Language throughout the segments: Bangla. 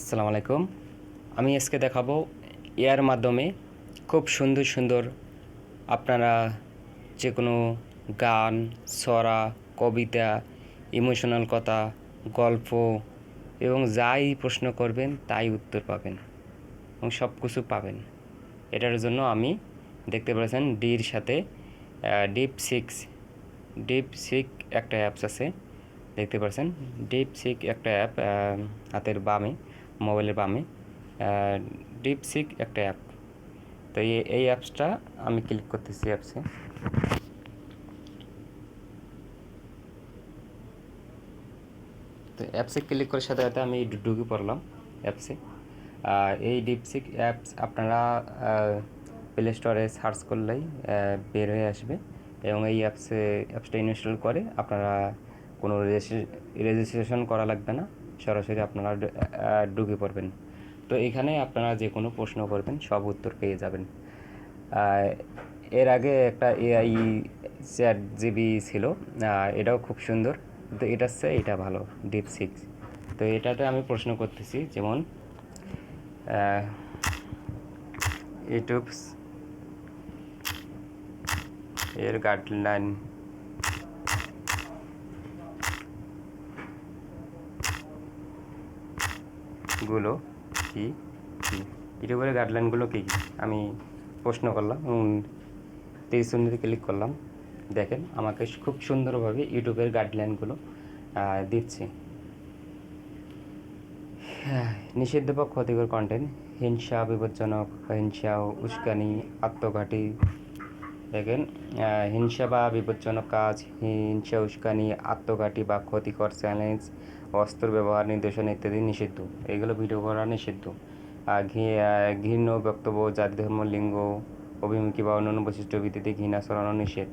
আসসালামু আলাইকুম। আমি আজকে দেখাবো এআর মাধ্যমে খুব সুন্দর সুন্দর আপনারা যে কোনো গান ছড়া কবিতা ইমোশনাল কথা, গল্প এবং যাই প্রশ্ন করবেন তাই উত্তর পাবেন এবং সব কিছু পাবেন। এটার জন্য আমি দেখতে পাচ্ছেন ডির সাথে ডিপ সিক্স ডিপ সিক একটা অ্যাপস আছে। দেখতে পাচ্ছেন ডিপ সিক একটা অ্যাপ হাতের বামে। মোবাইলের বামে ডিপ সিক একটা অ্যাপ তো এই এই অ্যাপসটা আমি ক্লিক করতেছি অ্যাপসে তো অ্যাপসে ক্লিক করার সাথে সাথে আমি ঢুকে পড়লাম অ্যাপসে এই ডিপসিক অ্যাপস আপনারা প্লে স্টোরে সার্চ করলেই বের হয়ে আসবে। এবং এই অ্যাপসে অ্যাপসটা ইনস্টল করে আপনারা কোনো রেজিস্ট্রেশন করা লাগবে না। সরাসরি আপনারা ঢুকে পড়বেন। তো এখানে আপনারা যে কোনো প্রশ্ন করবেন, সব উত্তর পেয়ে যাবেন। এর আগে একটা এআই চ্যাট জিবি ছিল এটাও খুব সুন্দর। তো এটার চেয়ে এটা ভালো ডিপ সিক্স তো এটাতে আমি প্রশ্ন করতেছি, যেমন ইউটিউব এর গাইডলাইন গুলো কি? কি? ইউটিউবের গাইডলাইনগুলো কী কী? আমি প্রশ্ন করলাম তিরিশ মিনিটে ক্লিক করলাম। দেখেন আমাকে খুব সুন্দরভাবে ইউটিউবের গাইডলাইনগুলো দিচ্ছে। হ্যাঁ, নিষিদ্ধ বা ক্ষতিকর কন্টেন্ট হিংসা বিপজ্জনক হিংসা উস্কানি আত্মঘাতী। দেখেন হিংসা বা বিপজ্জনক কাজ হিংসা উস্কানি আত্মঘাতী বা ক্ষতিকর চ্যালেঞ্জ অস্ত্র ব্যবহার, নির্দেশনা ইত্যাদি নিষিদ্ধ। এগুলো ভিডিও করা নিষিদ্ধ। আর ঘৃণ্য বক্তব্য, জাতি ধর্ম, লিঙ্গ, অভিমুখী বা অন্যান্য বৈশিষ্ট্য ভিত্তিতে ঘৃণা ছড়ানো নিষেধ।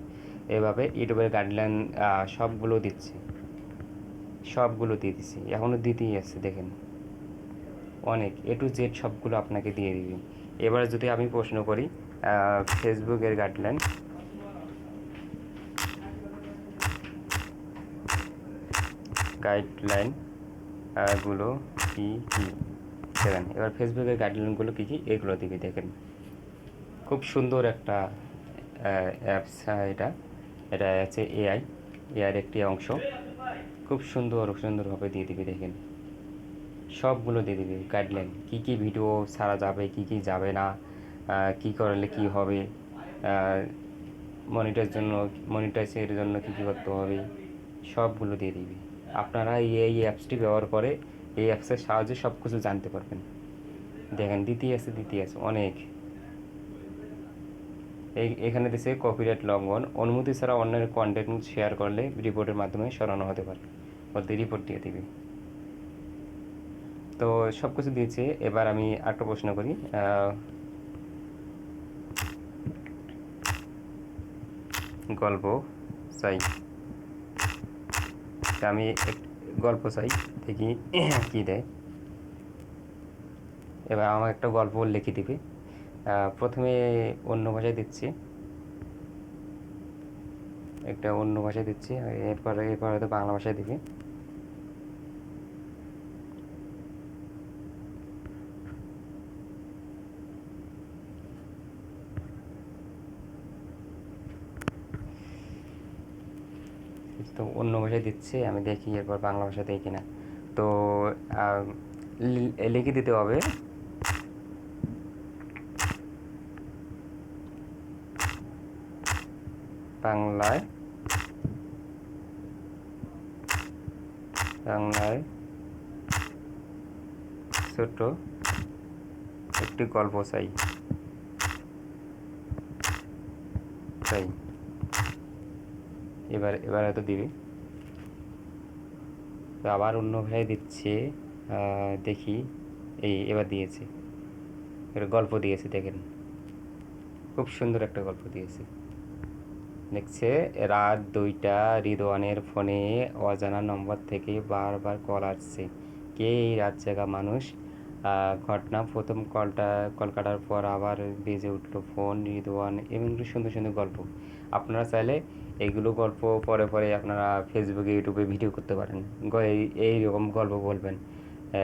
এভাবে ইউটিউবের গাইডলাইন সবগুলো দিচ্ছে। সবগুলো দিয়ে দিচ্ছে এখনও দিতেই আছে, দেখেন। অনেক। এ টু জেড সবগুলো আপনাকে দিয়ে দিবি। এবার যদি আমি প্রশ্ন করি ফেসবুকের গাইডলাইন গাইডলাইন আহ, গুলো কি কি? দেখেন এবার ফেসবুকের গাইডলাইনগুলো কী কী? এগুলো দিবি দেখেন। খুব সুন্দর একটা অ্যাপস এটা। এটা আছে এআই এআইয়ের একটি অংশ। খুব সুন্দর সুন্দরভাবে দিয়ে দিবি দেখেন। সবগুলো দিয়ে দিবি গাইডলাইন কী কী ভিডিও ছাড়া যাবে কী কী যাবে না কী করলে কী হবে মনিটার জন্য মনিটাইজের জন্য কী কী করতে হবে সবগুলো দিয়ে দিবি। আপনারা এই এই অ্যাপসটি ব্যবহার করে এই অ্যাপসের সাহায্যে সব কিছু জানতে পারবেন। দেখেন, দ্বিতীয় আছে দ্বিতীয় আছে, অনেক। এই, এখানে দিছে কপিরাইট লঙ্ঘন। অনুমতি ছাড়া অন্যের কন্টেন্ট শেয়ার করলে রিপোর্টের মাধ্যমে সরানো হতে পারে। বলতে রিপোর্ট দিয়ে দিবি। তো সব কিছু দিয়েছে। এবার আমি একটা প্রশ্ন করি। গল্প চাই তা আমি এক গল্প চাই, দেখি কী দেয়। এবার আমার একটা গল্প লিখে দিবে। প্রথমে অন্য ভাষায় দিচ্ছি। একটা অন্য ভাষায় দিচ্ছি, এরপরে এরপরে হয়তো বাংলা ভাষায় দিবে। তো অন্য ভাষায় দিচ্ছে, আমি দেখি এরপর বাংলা ভাষা দেখি না তো লিখে দিতে হবে। বাংলায় বাংলায় ছোট একটি গল্প চাই। চাই। এবার এবার হয়তো দিবে। তো আবার অন্য ভাই দিচ্ছে দেখি। এই এবার দিয়েছে। গল্প দিয়েছে, দেখেন। খুব সুন্দর একটা গল্প দিয়েছে। দেখছে, রাত দুইটা, রিদওয়ানের ফোনে অজানা নম্বর থেকে বারবার কল আসছে। কে এই রাত জাগা মানুষ? ঘটনা, প্রথম কলটা, কল কাটার পর আবার বেজে উঠল ফোন, রিদওয়ান এমনগুলো সুন্দর সুন্দর গল্প। আপনারা চাইলে এইগুলো গল্প পরে পরে আপনারা ফেসবুকে ইউটিউবে ভিডিও করতে পারেন। এই এইরকম গল্প বলবেন।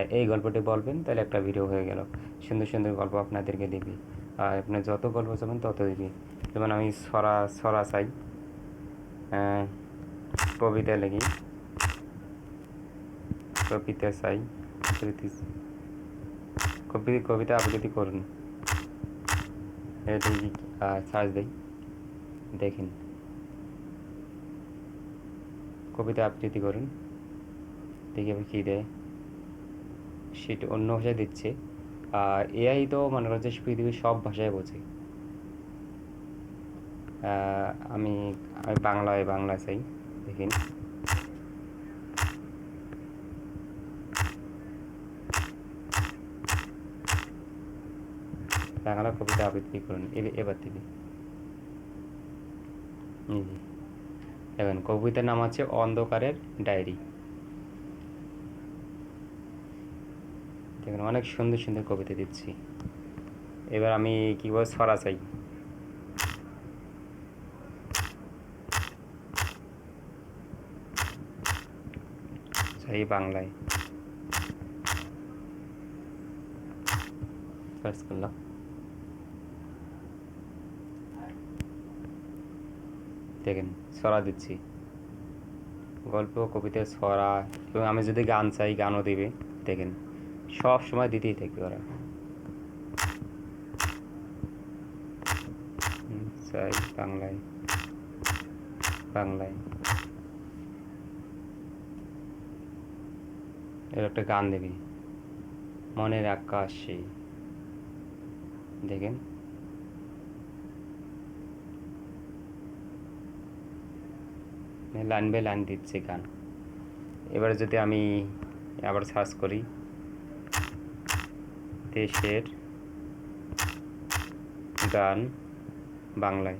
এই গল্পটি বলবেন, তাহলে একটা ভিডিও হয়ে গেল। সুন্দর সুন্দর গল্প আপনাদেরকে দিবি। আর আপনি যত গল্প চাবেন তত দিবি। যেমন আমি সরা সরা চাই। কবিতা লিখি। কবিতা চাই। কবি, কবিতা আবৃত্তি করুন। সার্চ দিই। দেখেন। কবিতা আবৃত্তি করুন। দেখি আবার কী দেয়। সেটা অন্য ভাষায় দিচ্ছে। আর এআই তো মনে করছে পৃথিবীর সব ভাষায় বোঝে। আমি আমি বাংলায় বাংলা চাই। দেখেন বাংলা কবিতা আবৃত্তি করুন। এবার দিবি জি দেখেন কবিতার নাম আছে অন্ধকারের ডায়েরি। দেখেন, অনেক সুন্দর সুন্দর কবিতা দিচ্ছি। এবার আমি কি বল ছড়া চাই? চাই বাংলায়। করলাম। দেখেন ছড়া দিচ্ছি। গল্প, কবিতা ছড়া এবং আমি যদি গান চাই, গানও দিবে, দেখেন। সব সময় দিতেই থাকবে ওরা। চাই বাংলায় বাংলায়। এর একটা গান দেবি। মনের আকাশে। দেখেন। লাইন বাই লাইন দিচ্ছে গান। এবারে যদি আমি আবার সার্চ করি, দেশের গান বাংলায়।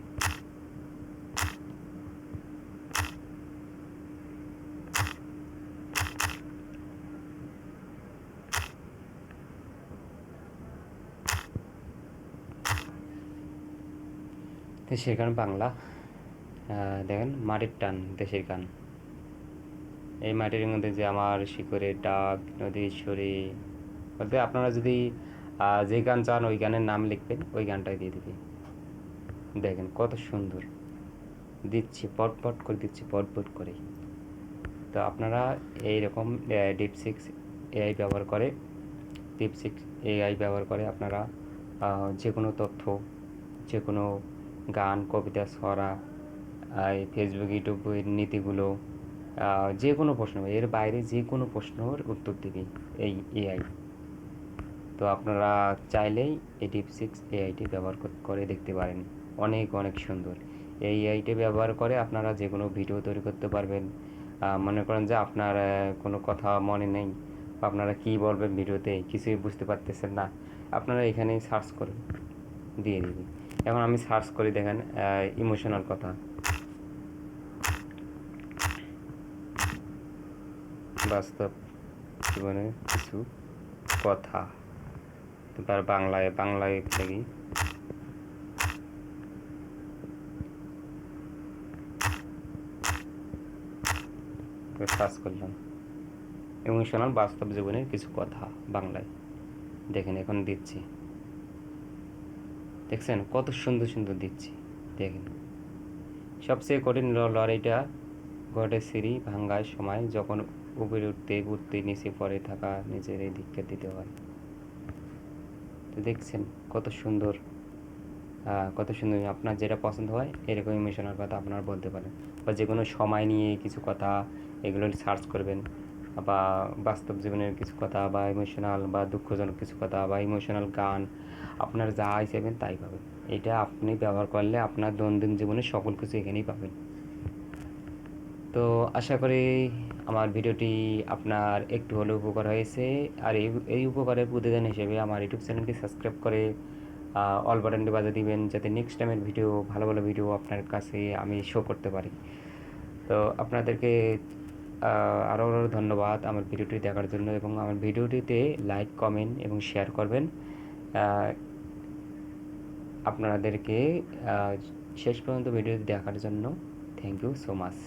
গান বাংলা? দেখেন, মাটির টান, দেশের গান এই মাটির মধ্যে যে আমার শিকড়ের ডাক, নদীর সুরে বলতে আপনারা যদি যে গান চান, ওই গানের নাম লিখবেন, ওই গানটাই দিয়ে দিবি। দেখেন, কত সুন্দর। দিচ্ছি পট পট করে দিচ্ছি পট পট করে তো আপনারা এইরকম ডিপ সিক্স এআই ব্যবহার করে ডিপ সিক্স এআই ব্যবহার করে আপনারা যে কোনো তথ্য যে কোনো গান, কবিতা ছড়া এই ফেসবুক ইউটিউবের নীতিগুলো যে কোনো প্রশ্ন, এর বাইরে যে কোনো প্রশ্নের উত্তর দিবে এই এআই তো আপনারা চাইলেই এই ডিপ সিক্স এআইটি ব্যবহার করে দেখতে পারেন। অনেক অনেক সুন্দর। এই এআইটি ব্যবহার করে আপনারা যে কোনো ভিডিও তৈরি করতে পারবেন। মনে করেন যে আপনার কোনো কথা মনে নেই, আপনারা কী বলবেন ভিডিওতে কিছুই বুঝতে পারতেছেন না, আপনারা এখানেই সার্চ করুন দিয়ে দিবি। এখন আমি সার্চ করি, দেখেন ইমোশনাল কথা। বাস্তব জীবনের কিছু কথা। তার বাংলায় বাংলায় লিখি সার্চ করলাম। ইমোশনাল বাস্তব জীবনের কিছু কথা বাংলায়। দেখেন, এখন দিচ্ছি। দেখছেন? কত সুন্দর সুন্দর দিচ্ছি। দেখেন। সবচেয়ে কঠিন লড়াইটা ঘটে সিঁড়ি ভাঙ্গার সময় যখন উপরে উঠতে উঠতে নিচে পড়ে থাকা, নিজের এই দিককে দিতে হয়। তো দেখছেন কত সুন্দর কত সুন্দর আপনার যেটা পছন্দ হয় এরকম ইমোশনাল কথা আপনারা বলতে পারেন। বা যে কোনো সময় নিয়ে কিছু কথা, এগুলো সার্চ করবেন। বা বাস্তব জীবনের কিছু কথা, বা ইমোশনাল বা দুঃখজনক কিছু কথা, বা ইমোশনাল গান, আপনার যা চাইবেন তাই পাবেন। এটা আপনি ব্যবহার করলে আপনার দৈনন্দিন জীবনে সকল কিছু এখানেই পাবেন। তো আশা করি আমার ভিডিওটি আপনার একটু হলেও উপকার হয়েছে। আর এই এই উপকারের প্রতিদান হিসেবে আমার ইউটিউব চ্যানেলটি সাবস্ক্রাইব করে অল বাটনটি বাজে দিবেন যাতে নেক্সট টাইমের ভিডিও, ভালো ভালো ভিডিও আপনার কাছে আমি শো করতে পারি। তো আপনাদেরকে আরও আরও ধন্যবাদ আমার ভিডিওটি দেখার জন্য এবং আমার ভিডিওটিতে লাইক কমেন্ট এবং শেয়ার করবেন। আপনাদেরকে শেষ পর্যন্ত ভিডিওটি দেখার জন্য থ্যাংক ইউ সো মাচ